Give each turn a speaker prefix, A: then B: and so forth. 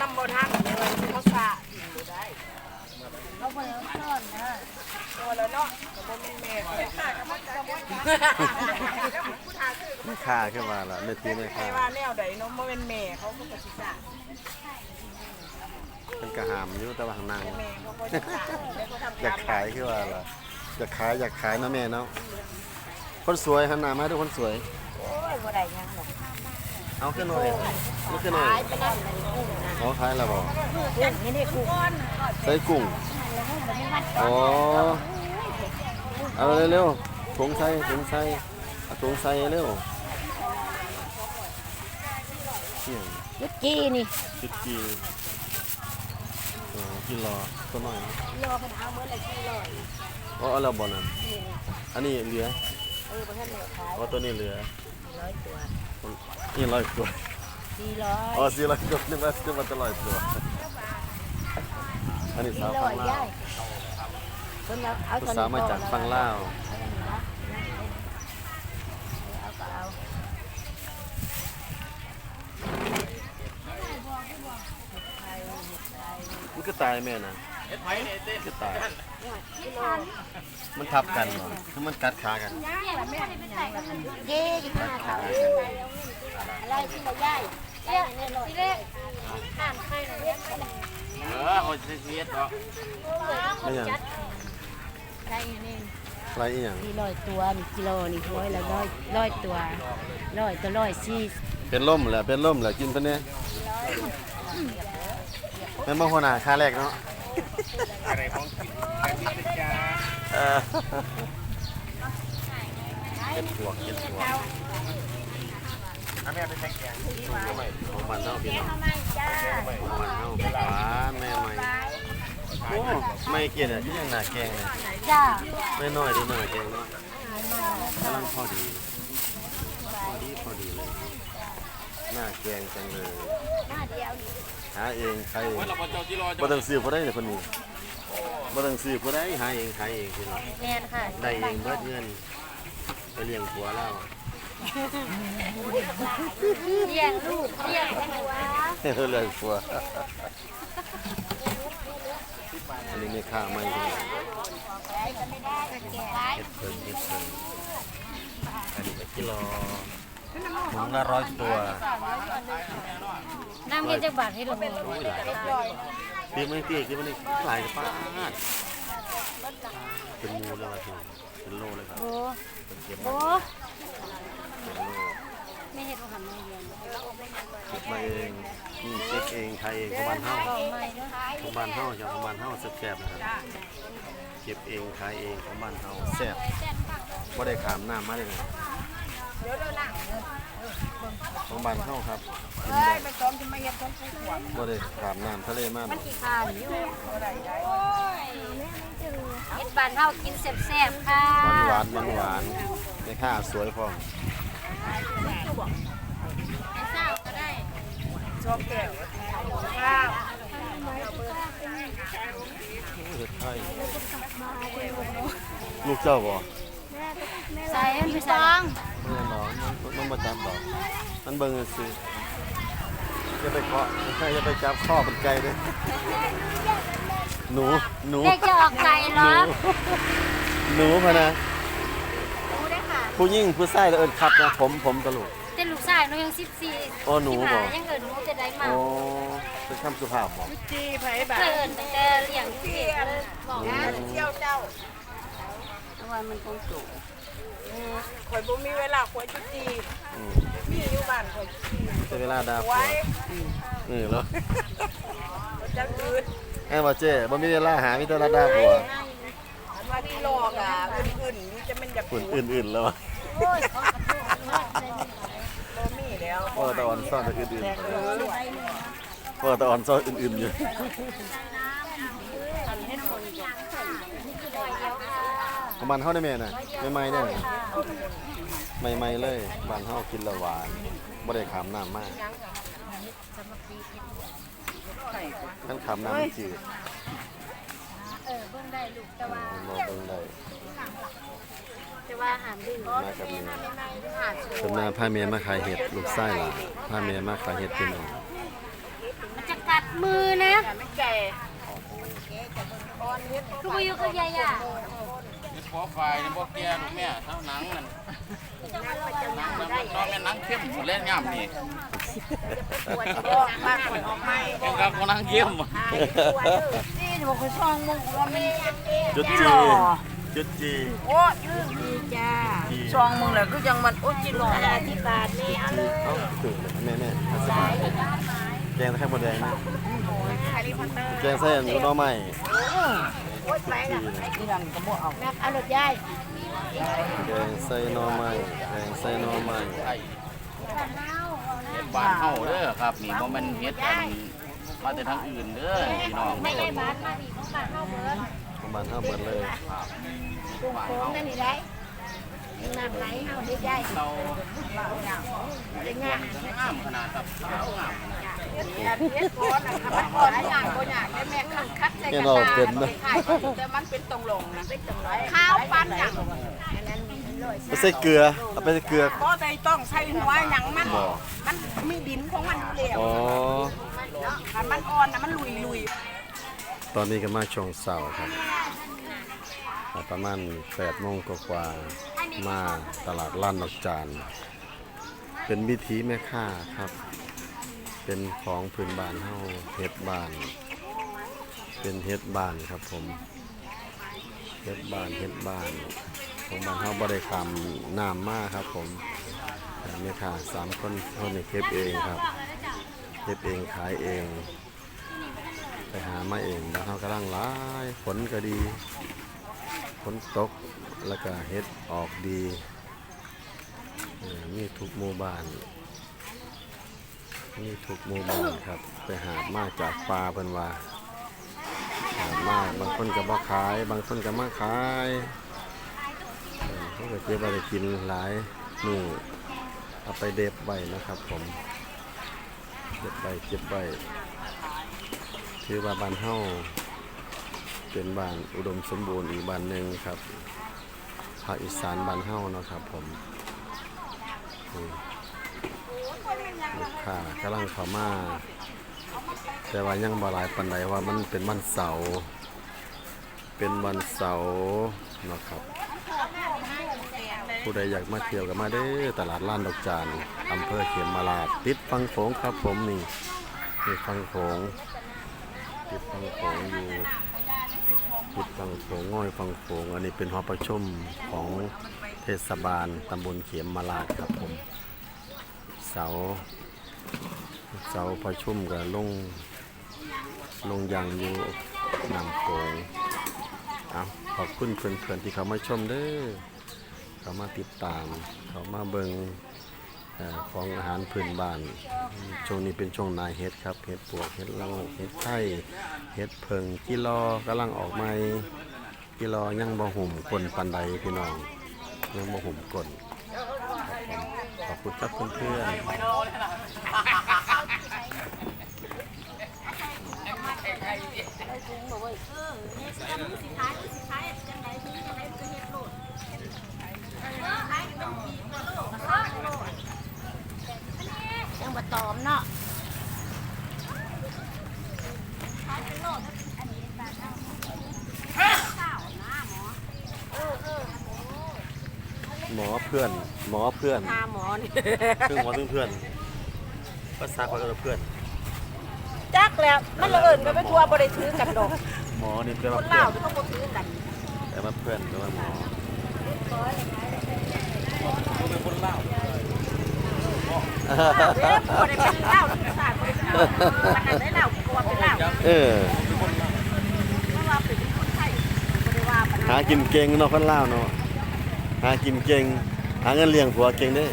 A: น้ำบ่ทันเลยเขาสะอยู่ได้
B: เขาบ่ได้ซ่อนนะ
A: ตัวแล้วเนาะก็บ่แม่นแม่เขาค่ะก็บ่จะบ่
C: ไม่ค่าขึ้นมาละไม่ตีไม่
A: ใคร
C: ค่า
A: ว่าแนวใดเนาะบ่แม่นแม่เขาก็บ่สิสะ
C: เป็นกระหามอยู่แต่ว่าข้างนาง
A: แม่เขาบ่จะสะแล้วก็ทำ
C: อยากขายขึ้นมาละอยากขายอยากขายนะแม่เนาะคนสวยหันหน้ามาดูคนสวย
B: โอ้ยบ่ได้หยังหรอก
C: เอาขึ้นหน่อยเอาขึ้นหน่อย
B: ขายไปนั่นเลยกุ้งนะ
C: อ๋อขายแล้วบ่
B: กุ้งนี่นี่กุ้ง
C: ใส่กุ้ง
B: แล้วมันบ่ได้มัด
C: อ๋อเอาเร็วๆถุงใส่ถุงใส่เอาถุงใส่เร็วเที่ยง
B: ยุดกี้นี่
C: จุดจีอ๋อกินรอตัวหน่อย
B: รอเพิ่นเอาเมื่อละกี่ร้อย
C: อ๋อเอาแล้วบ่นั่นอันนี้เหลือ
B: เออบ่ทันได้ขาย
C: อ๋อตัวนี้เหลือ
B: ร้อยตัว
C: นี่ร้อยตัว
B: สี่ร้อย
C: อ๋อสี่ร้อยตัวนึกว่านึกว่าจะร้อยตัวอันนี้
B: สี่
C: สาว
B: ร้
C: ฟั
B: องย
C: ลา
B: ย่า
C: วย
B: เพิ่นเอาเอา
C: ผู้
B: ตัวนี้
C: สาวมาจากฟังลาว
B: เอาก็เอา
C: มันก็ตายแม่นะ ก็ตาย มันทับกันเหรอคือมันกัดขากัน
B: เย่อยู่ข้างหน้าเขาอะไรที่เราย่ายย่ายแน่นอนที่แรกข้ามใครน่ะเรียก
D: เออเขาจะเสียดเนาะ
C: ไม่อย่าง
B: ใครนี่
C: อะไรอีหยัง
B: นี่ร้อยตัวนี่กิโลนี่ร้อยละร้อยร้อยตัวร้อยตัวร้อยสี่
C: เป็นล่มแหละเป็นล่มแหละกินปะเนี่ยแม่นบ่หัวหน้าค่าแรกเนาะ
D: อะไรของกินแบบนี้เป็นยา
C: เออเก็บพวกเก็บพวก
D: อันนี้เป็นแกงแกง
C: ของมันเน่าพี่น้องของมันเน่าะหวานแม่ใหม่โอ้ไม่เกลียดอะที่ยังหน้าแกงเลย
B: จ้า
C: ไม่น้อยดูหน้าแกงเนาะกำลังพอดี พอดีพอดีเลยหน้าแกงจังเลย
B: หน้าเดียวนี่
C: หาเองใครเอง
D: เราพอเจ้าที่รอ
C: บ่ต้องซื้อบ่ได้เลยคนนี้บ่ต้องซื้อบ่ได้หาเองขายเองพี่น้อง
B: แม่นค่ะ
C: ได้เองเบิดเงินไปเลี้ยงผัวเรา
B: เลี้ยงลูกเลี้ยงผัว
C: เลี้ยงผัวอันนี้ไม่ค่าไม่พี่น้อง
B: ก็ไม่ได้ก็แก่
C: เฮ็ดเพิ่นเฮ็ดเพิ่นอันนี้ก็กิโล ถุงละร้อยตัว
B: น้ำเย็นจักบาทให้ลูก
C: โอ้ยหลายตีมันตีตีมันนี่หลายป้าดเป็นหมูเลยว่าถึงเป็นโลเลยครับ
B: โอ้
C: เป็นเก็บ
B: โอ้
C: มาเป็นโล
B: ไม่เห็นว่าหันมาเรียน
C: เก็บมาเองนี่เก็บเองขายเองของบ้านเฮา
B: บอกไม่เนาะ
C: ของบ้านเฮาจากของบ้านเฮาแซ่บๆนะครับเก็บเองขายเองของบ้านเฮาแซ่บบ่ได้ขามน้ำมาเลยนะ
A: เดี๋ยวเด้อล่ะ
C: ของบ้านเฮาครับกิน
A: เอ้
C: ได้
A: ยไปซ้อมจะมาเฮ็ดต้นผู้ขวบ
C: บ่ได้ขามน้ำทะเลมาดอก
B: ขี้คานอยู่
A: บ่ได้ได้
B: เฮ็ดบ้านเฮากินแซ่บๆค่ะ
C: หวานหวานหวานๆแม่ค้าสวยพร้อม
A: ชอบแก้วข้าว
C: เฮ็ดไทยลูกเจ้าบ่
B: ใส่มันไปใส่
C: ไม่นอนมันมันมาจับดอก มันเบิ่งซื้ออย่าไปเคาะอย่าไปจับข้อมันไกลเลยหนู หนู
B: เลขจะออกไก่เห
C: ห
B: ร
C: นู
B: อ
C: หนูพะนะ
B: รู้ได้ค่ะ
C: ผู้ยิ่งผู้ชายเอิ้นครับนะผมผมตลก
B: แต่ลูกชายหนูยัง14
C: โอ้หนูบ่
B: ยังเอิ้นหนูจะได้มา
C: โอ้เป็นคำสุภาพบ่
A: จีไผบ่า
B: เคยเอิ้นตั้งแต่เลี้ยงเด็กเลยบอก
A: งานเที่ยวเจ้า
B: ว่ามันคงสูง
A: อืมข่อยบ่มีเวลาข่อยจุจี
C: อืม
A: มีอยู่บ้านข่อยจุจี
C: แต่เวลาดาผัว
A: ไว้
C: เออแล้ว
A: บ่จักอืด
C: แม่บ่เจ้บ่มีเวลาหามีแต่ละดาผัว
A: อันว่าที่หลอกอะขึ้นๆนี่จะมันอยาก
C: คนอื่นๆแล้วอะ
B: โอ้ยของกระตุ้นมากเลย
A: บ่มีแล้ว
C: พ่อตะออนซ่อนแต่อื่นๆพ่อตะออนซ่อนอื่นๆอยู่ ของบ้านเฮาได้แม่น่ะใหม่ๆเด้อใหม่ๆเลยบ้านเฮากินและหวานบ่ได้ขามน้ำมากคันขามน้ำมันจืด
B: เออเบิ่งได้ลูกแต่ว่า
C: บ่เบิ่งได้
B: แต่ว่าหามดื้อ
C: มากับแม่
B: หาสวย
C: เพิ่นมาพาแม่มาขายเห็ดลูกไส้หล่ะพาแม่มาขายเห็ดพี่น้อง
B: มันจะมือนะ
A: ไม่แก่
B: คือไปอยู่กับยายอะ
D: เฮ็ดพอไฟนี่บ่แก่ลูกแม่เท่าหนังนั่นหนังมันมันต้องแม่นหนังเข้มเล่นงามนี่
A: ออกมาคนออกไม่
D: เป็นกับคนหนังเข้ม
A: นี่บอกคุณช่องมึงว่าไม่
C: จุดจีจุดจี
A: โอ้ยืดดีจ้าช่องมึงแหละก็ยังมันโอ้จิหล่อ
B: อะไรที่บาทนี่เอาเลย
C: เอ้าถึงแม่แม่ห้าสิบบาทแกงไข่มดแดงนะ
A: แฮร์รี่พอตเตอร์
C: แกงไส้อันน้อใหม่
A: โอ้ยไปละที่นั่นก็บ่เอา
B: นักเอารถยาย
C: แกงไส้หน้อใหม่แกงไส้หน้อใหม่
D: ไอ้เฮ็ดบ้านเฮาเด้อครับนี่บ่แม่นเฮ็ดอันมาแต่ทางอื่นเด้อพี่น้อง
B: ไม่ยายบาทมาดิของบาทเข้าเบิร์น
C: ประมาณห้าเบิดเลย
B: กุ้งโค้งนั่นนี่ได้น้ำไหลเฮาได้ยาย
D: เรา
B: ได้งาน
D: งามขนาดครับงามขนาด
A: เฮ็ดก้อนนะมันก้อนอย่างก็อย่างได้แม่ คัดคัดใส่กระดาษแต่มันเป็นตรงลงนะเป็นตรงไรข้าวปั้นอย่าง
B: อันนั้นร้อย
C: ไปใส่เกลือเอาไปใส่เกลือ
A: ก็ได้ต้องใช้หัวอย่างมัน มันมีดินของมันอยู่แล้ว
C: อ๋อ
A: ถ้ามันอ่อนนะมันลุยลุย
C: ตอนนี้ก็มาช่วงเสาร์ครับ ประมาณ8โมงกว่าๆมาตลาดล้านดอกจาน เป็นวิถีแม่ค้าครับ เป็นของพื้นบ้านเฮาเฮ็ดบ้าน เป็นเฮ็ดบ้านครับผมเฮ็ดบ้านเฮ็ดบ้านของบ้านเฮาบ่ได้คำน้ำมากครับผมแม่ค้าสามคนคนนี้เก็บเองครับเก็บเองขายเอง ไปหามาเองบ้านเฮากำลังหลายฝนก็ดีฝนตกแล้วก็เฮ็ดออกดีเออมีทุกหมู่บ้าน มีทุกมู่บ้านครับ ไปหามาจากป่าเพิ่นว่าหามาบางคนก็บ่ขาย บางคนก็มาขายเออเขาก็เก็บไว้ได้กินหลายมื้อเอาไปเด็บไว้นะครับ ผมเก็บไว้เก็บไว้ถือว่าบ้านเฮาเป็นบ้านอุดมสมบูรณ์อีกบ้านหนึ่งครับภาคอีสานบ้านเฮาเนาะครับผม ค้ากำลังเข้ามา แต่ว่ายังบ่หลายปันใดว่ามันเป็นวันเสาร์เป็นวันเสาร์นะครับผู้ใดอยากมาเที่ยวก็มาเด้ตลาดล้านดอกจานอำเภอเขียมราชติดฟังโขงครับผมนี่นี่ฟังโขงติดฟังโขงอยู่ติดฟังโขงง่อยฟังโขงอันนี้เป็นหอประชุมของเทศบาลตำบลเขียมราชครับผม เสาเสาประชุมกับลงลงยางอยู่นำโขงเอาขอบคุณเพื่อนๆที่เขามาชมเด้อเขามาติดตาม เขามาเบิงเอ่อของอาหารพื้นบ้าน ช่วงนี้เป็นช่วงนายเฮ็ดครับ เฮ็ดปวก เฮ็ดละโงเฮ็ดไข่เฮ็ดเพิงกิโลกำลังออกใหม่กิโลยังบ่หุ่มกลนปันใดพี่น้องยังบ่หุ่มกลน ขอบคุณครับเพื่อนๆ
B: ยังมาตอมเนาะ
C: หมอเพื่อน หมอเพื่อน
A: หาหมอนี่
C: ซึ่งหมอซึ่งเพื่อนภาษาเขาเรียกว่าเพื่อน
A: จักแล้วมันละเอิญกันไปทัวบ่ได้ถือกันดอก
C: หมอนี่แปล
A: ค
C: ว่านเพื่
A: ลา
C: อ
A: วนที่เขาบ่ถือกัน
C: แปลว่าเพื่อนแปลว่าหมอ
A: เด้อบ่ได้เป็นลาวที่ศาสตร์บ่ได้เป็นลาวมันนั้นได้ลาวก็ว่าเป็นลาว
C: เออ
A: เพราะว่าเป็นคนไทยบ่ได้ว่าปาน
C: หากินเก่งเนาะคนลาวเนาะหากินเก่ง หาเงินเลี้ยงผัวเก่งเด้